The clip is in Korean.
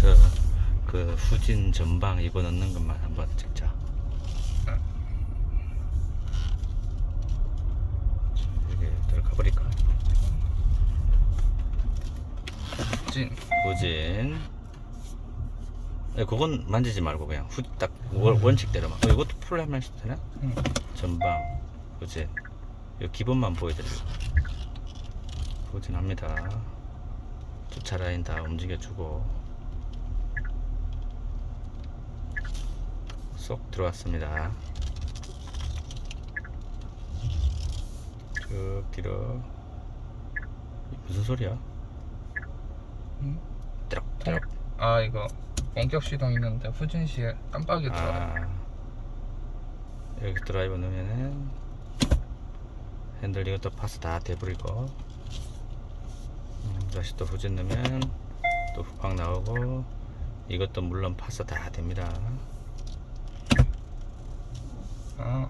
여기서 그 후진 전방 이거 넣는 것만 한번 찍자. 여기 들어가 버릴까? 진. 후진. 예, 그건 만지지 말고 그냥 후딱 원칙대로만. 어, 이것도 풀 하면 되나? 응. 전방 후진. 이 기본만 보여드리고. 후진합니다. 주차 라인 다 움직여주고. 쏙 들어왔습니다. 쭉 뒤로. 이 무슨 소리야? 응? 띠럭띠럭. 아 이거 원격 시동 있는데 후진 시에 깜빡이 들어. 아, 여기 드라이버 넣으면은 핸들 이것도 파스 다 돼버리고 음, 다시 또 후진 넣으면 또 후방 나오고 이것도 물론 파스 다 됩니다 아